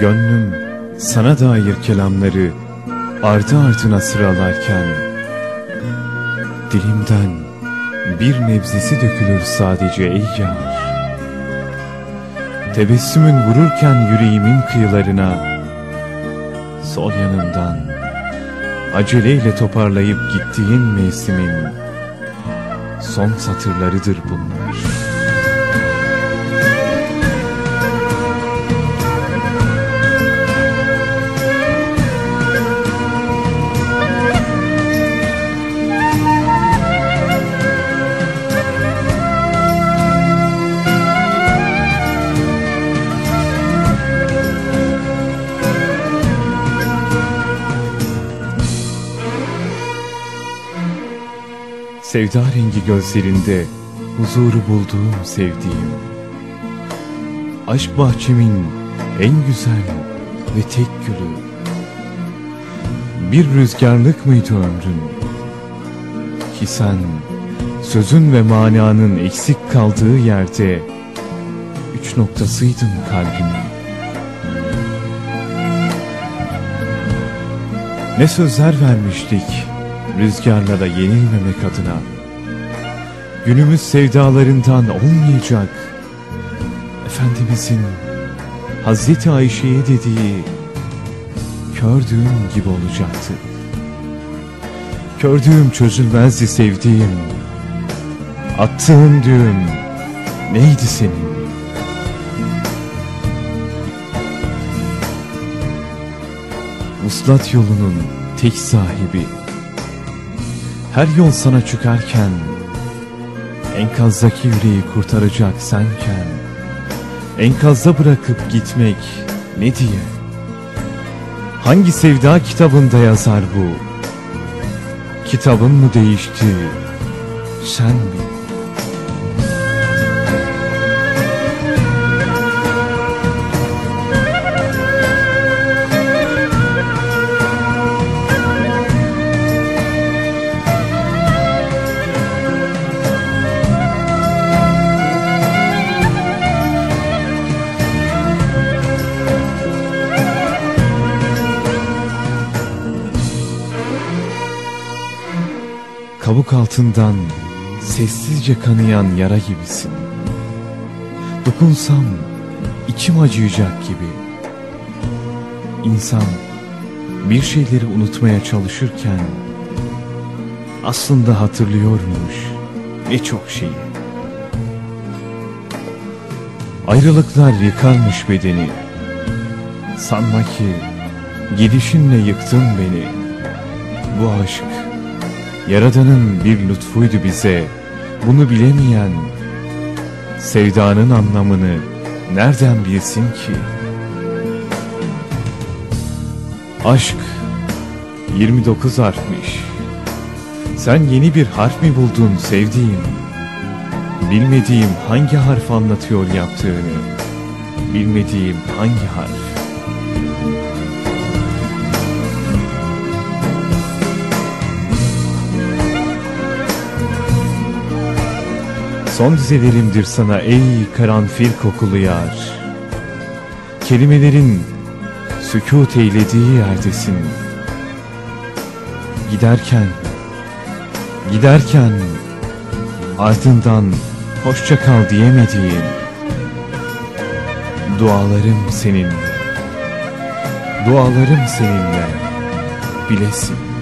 Gönlüm sana dair kelamları ardı ardına sıralarken Dilimden bir nebzesi dökülür sadece ey yar. Tebessümün vururken yüreğimin kıyılarına Sol yanından aceleyle toparlayıp gittiğin mevsimin Son satırlarıdır bunlar Sevda rengi gözlerinde huzuru bulduğum sevdiğim. Aşk bahçemin en güzel ve tek gülü. Bir rüzgarlık mıydı ömrün? Ki sen sözün ve mananın eksik kaldığı yerde Üç noktasıydın kalbimin Ne sözler vermiştik rüzgarlara yenilmemek adına Günümüz sevdalarından olmayacak. Efendimizin Hazreti Ayşe'ye dediği Kördüğüm gibi olacaktı. Kördüğüm çözülmezdi sevdiğim. Attığın düğüm neydi senin? Uslat yolunun tek sahibi. Her yol sana çıkarken Enkazdaki yüreği kurtaracak senken Enkazda bırakıp gitmek ne diye? Hangi sevda kitabında yazar bu? Kitabın mı değişti Sen mi Kabuk altından sessizce kanayan yara gibisin. Dokunsam içim acıyacak gibi. İnsan bir şeyleri unutmaya çalışırken aslında hatırlıyormuş ne çok şeyi. Ayrılıklar yıkarmış bedeni. Sanma ki gidişinle yıktın beni. Bu aşk Yaradan'ın bir lütfuydu bize, bunu bilemeyen, sevdanın anlamını nereden bilsin ki? Aşk 29 harfmiş. Sen yeni bir harf mi buldun sevdiğim? Bilmediğim hangi harf anlatıyor yaptığını? Bilmediğim hangi harf? Son dizelerimdir sana ey karanfil kokulu yar. Kelimelerin sükut eylediği yerdesin. Giderken, giderken ardından hoşça kal diyemediğim dualarım seninle, dualarım seninle bilesin.